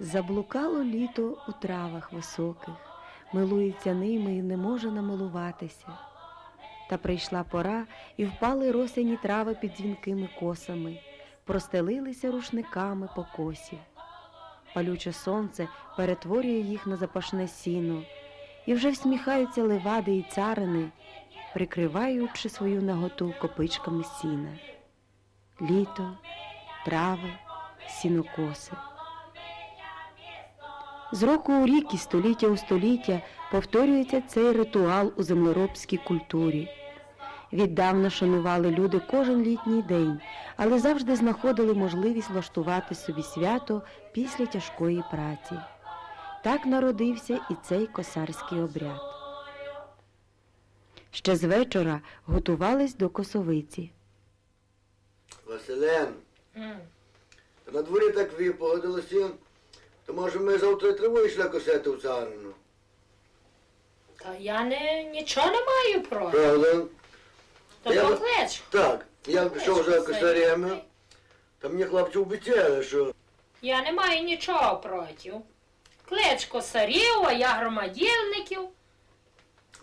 Заблукало літо у травах високих, милується ними і не може намилуватися. Та прийшла пора, і впали росяні трави під дзвінкими косами, простелилися рушниками покосів. Палюче сонце перетворює їх на запашне сіно, і вже всміхаються левади і царини, прикриваючи свою наготу копичками сіна. Літо, трави, сінокоси. З року у рік і століття у століття повторюється цей ритуал у землеробській культурі. Віддавна шанували люди кожен літній день, але завжди знаходили можливість влаштувати собі свято після тяжкої праці. Так народився і цей косарський обряд. Ще з вечора готувались до косовиці. Василен, на дворі так випогодилося, то може ми завтра тривою йшли косити в царину. Та я не, нічого не маю проти. Правда? То Я- поклич. Так, я пішов вже косарями, та мені хлопці обіцяли, що Я не маю нічого проти. Клич косарів, а я громадільників.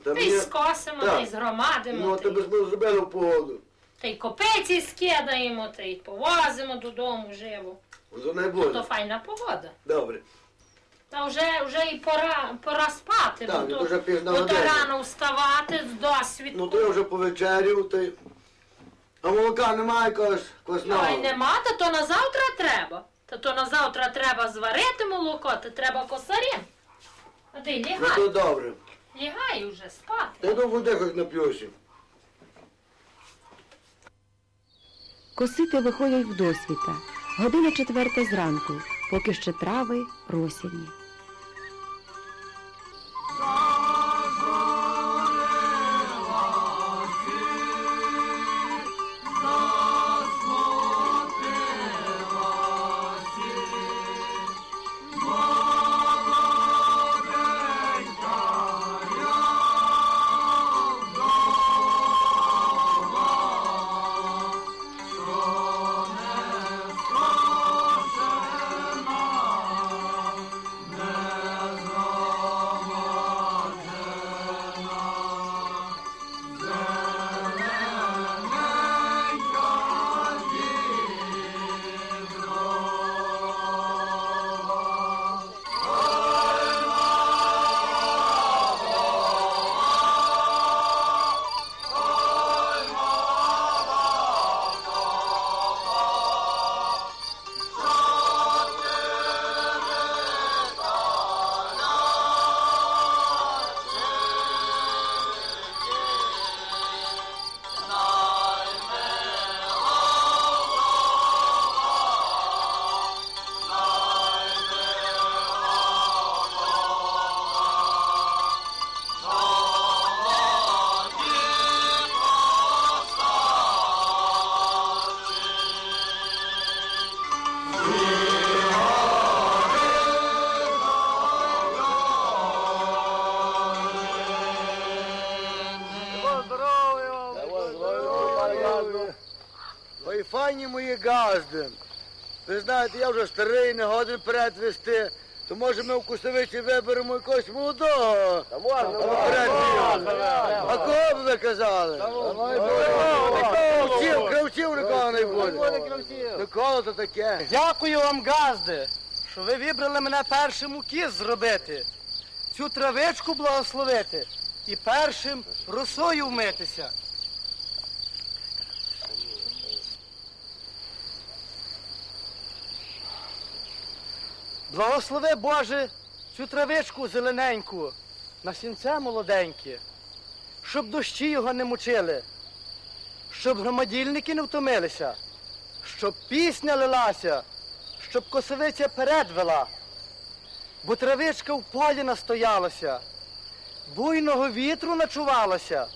та й мені, скосимо, Так. та й згромадимо, ну, та, тебе й, ми зробили в погоду. та й копиці скидаємо, та й повозимо додому живо. Воно не буде. то файна погода. Добре. Та вже, вже і пора, пора спати, Так, бо, то, вже пізна бо то рано вставати з досвідку. Ну то я вже повечерів, та й... А молока немає когось квасного. Ой, нема, та то на завтра треба. Та то на завтра треба зварити молоко, та треба косарем. А ти Ну то добре. лягай уже спати. Та йду води хоч нап'юся. Косити виходять в досвіта. Година четверта зранку, поки ще трави росяні. Ви знаєте, я вже старий, не годен вперед вести. То може ми в Кусовиці виберемо якогось молодого. Та можна, вперед А кого б ви казали? Кравців, кравців нікого не буде. Ну кого то таке? Дякую вам, газди, що ви вибрали мене першим у кіз зробити, цю травичку благословити і першим росою вмитися. Благослови, Боже, цю травичку зелененьку, на сінце молоденьке, щоб дощі його не мучили, щоб громадільники не втомилися, щоб пісня лилася, щоб косовиця перед вела, бо травичка в полі настоялася, буйного вітру начувалася,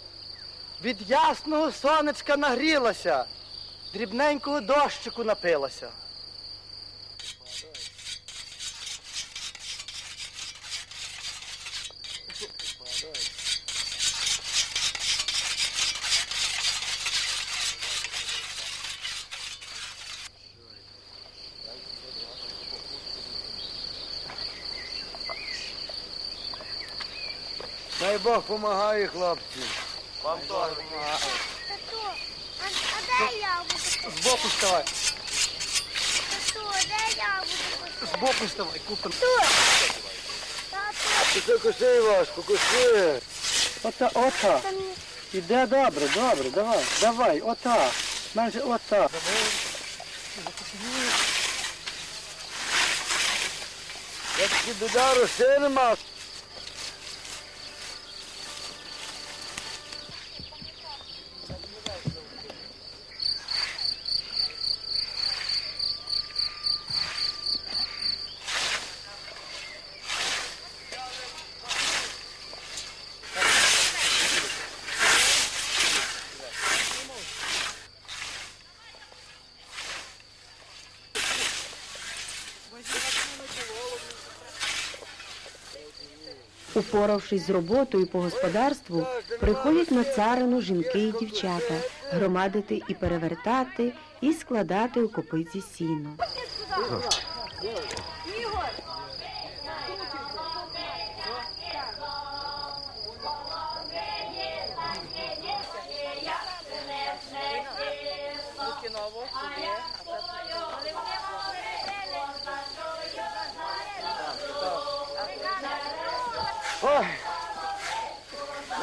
від ясного сонечка нагрілася, дрібненького дощику напилася. Бог помагає хлопці. Тату, а, а де я буду? Збоку вставай. Тату, де я буду? Збоку вставай, купим. Тату, Ти це коси, Івашко, коси. Ота, ота. Іде добре, добре, давай, давай, ота. Майже ота. Я таки біда, роси нема. Упоравшись з роботою по господарству, приходять на царину жінки і дівчата громадити і перевертати, і складати у копиці сіно. Ой.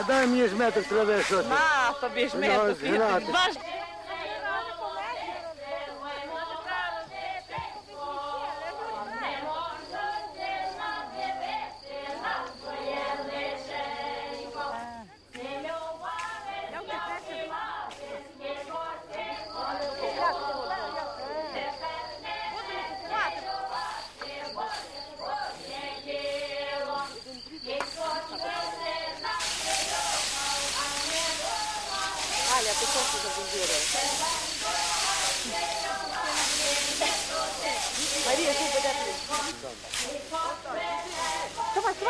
Дай мені ж метр трави, що ти. На, тобі ж ми Ну, тобі.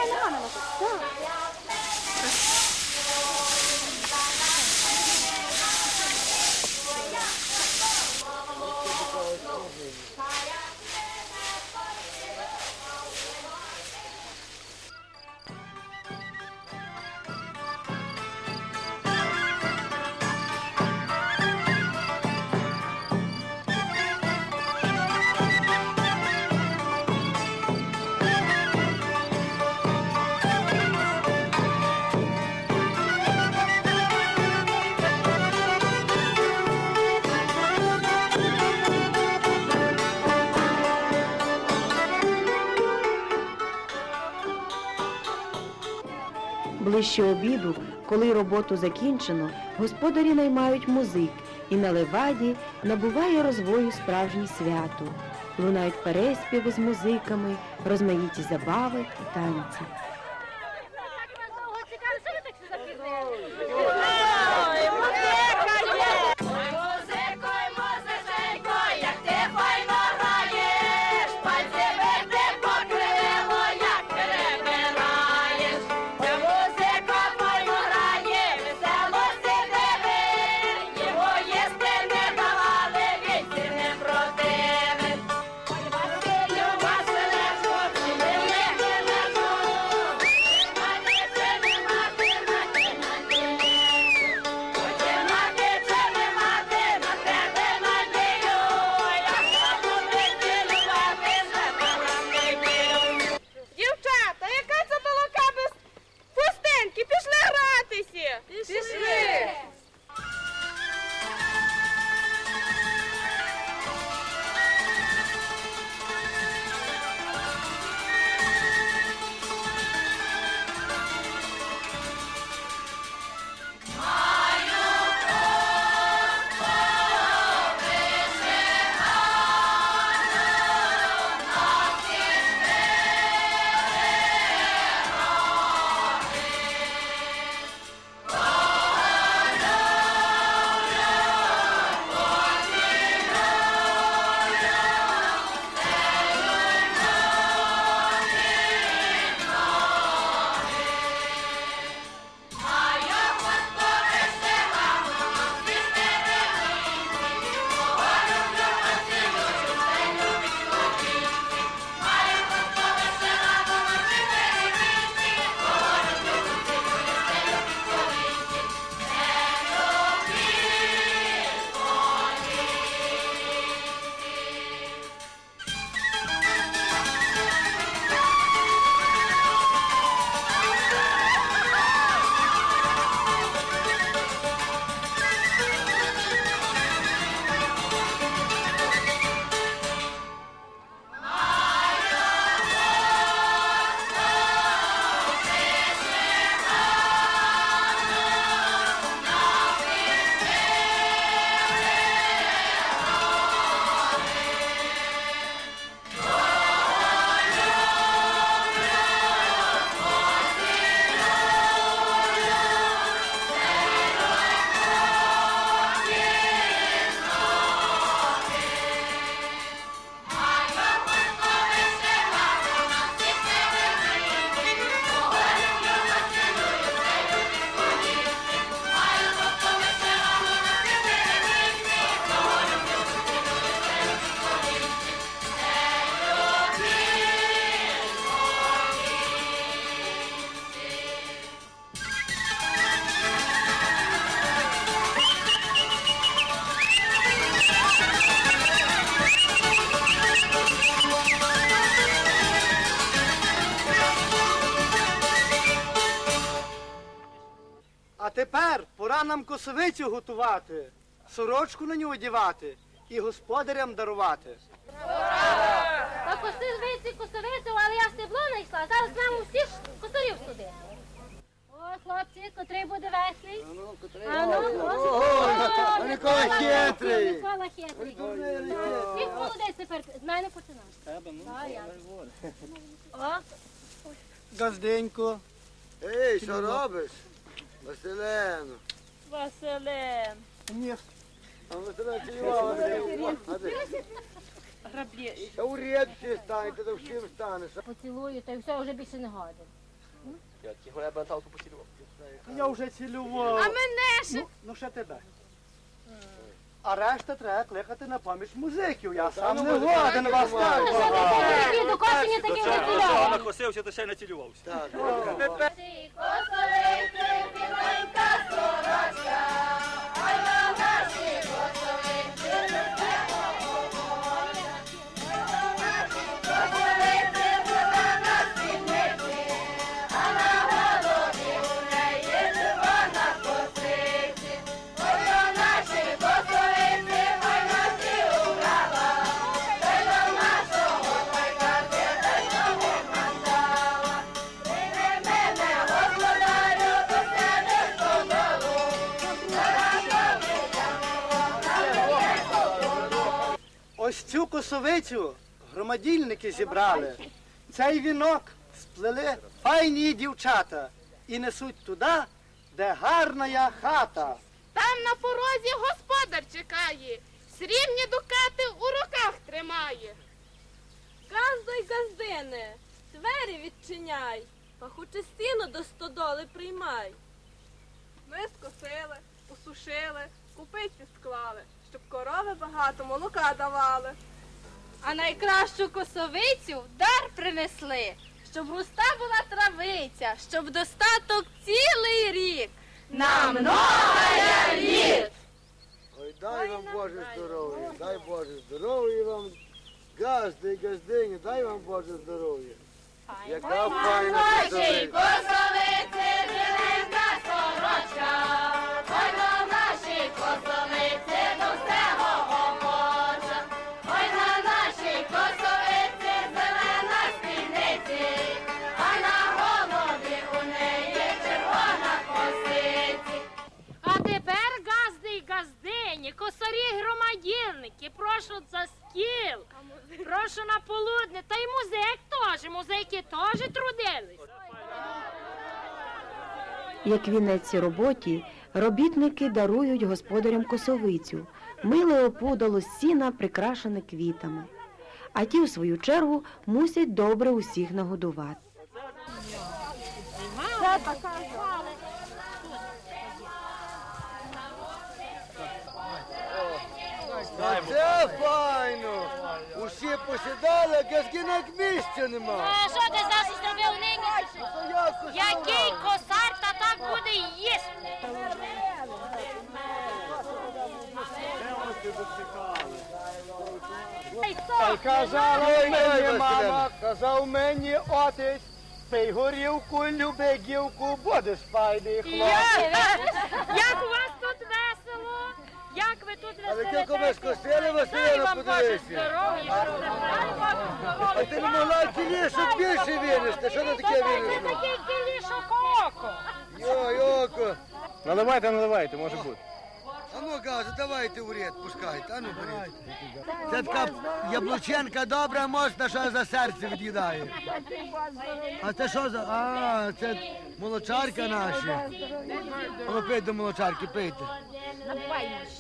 згнати. Баш... Ближче обіду, коли роботу закінчено, господарі наймають музик, і на леваді набуває розвою справжнє свято. Лунають переспіви з музиками, розмаїті забави і танці. Нам косовицю готувати, сорочку на нього одягати і господарям дарувати. Та косовиці, косовицю, але я стебло знайшла. Зараз нам всіх косарів сюди. О, хлопці, котрий буде веслий? А ну, Ой, Микола хитрий. Микола хитрий. Всіх молодець тепер з мене починаєш. Тебе, ну. О, Газденько. Ей, що робиш? Василено. Василин. Ні. А Василен цілював. Та у рєдці стань, ти то всім станеш. поцілую, та й все, вже більше не годин. Я вже цілював. А мене ще. Ну, ну ще тебе. А решта треба кликати на поміч музиків. Я сам ну, не годен вас так. Що ти багато. такі до косині такі Накосився, то ще не цілювався. Косовицю громадільники зібрали. Цей вінок сплели файні дівчата і несуть туди, де гарна хата. Там на порозі господар чекає. Срібні дукати у руках тримає. Газда й газдине, двері відчиняй, пахуче сіно до стодоли приймай. Ми скосили, усушили, купиці склали, щоб корови багато молока давали. А найкращу косовицю в дар принесли, щоб густа була травиця, щоб достаток цілий рік. Нам много літ! Ой, дай вам Боже здоров'я, дай Боже здоров'я вам. Газди і газдині, дай вам Боже здоров'я. Яка файна косовиця. Косовиці, сорочка, Як вінець роботі, робітники дарують господарям косовицю, миле опудало з сіна, прикрашене квітами. А ті, в свою чергу, мусять добре усіх нагодувати. Це файно. Усі посідали, а газгінок місця нема. А що ти зараз зробив нині? Який косар, та так буде хто? казала Ой, мені мама, казав мені отець, пий горілку, люби гілку, будеш файний хлоп. Як, як у вас тут весело? Як ви тут Але ми скосили, Дай Василина, подивися. щоб ви А ти не могла ціліше більше винести. Що ти таке Це Наливайте, наливайте, може бути. А ну, газу, давайте в ряд, пускайте, а ну беріть. Це така яблученка добра, моцна, що за серце від'їдає. А це що за... А, це молочарка наша. А ну пийте до молочарки, пийте.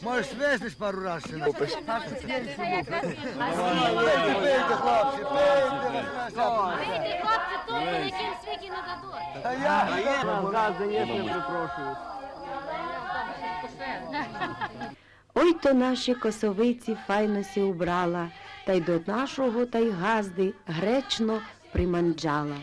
Можеш свиснеш пару разів. ще. Пийте, пийте, хлопці, пийте. Ей, хлопці, то великим світі не дадуть. А я? Ой то наші косовиці файно сі убрала, та й до нашого та й газди гречно приманджала.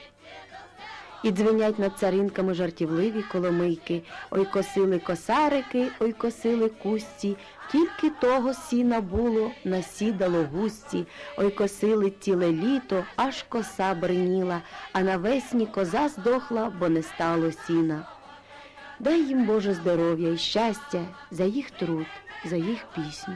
І дзвенять над царинками жартівливі коломийки. Ой косили косарики, ой косили кусті, тільки того сіна було, насідало густі. Ой косили ціле літо, аж коса бриніла, а навесні коза здохла, бо не стало сіна. Дай їм Боже здоров'я і щастя за їх труд, за їх пісню.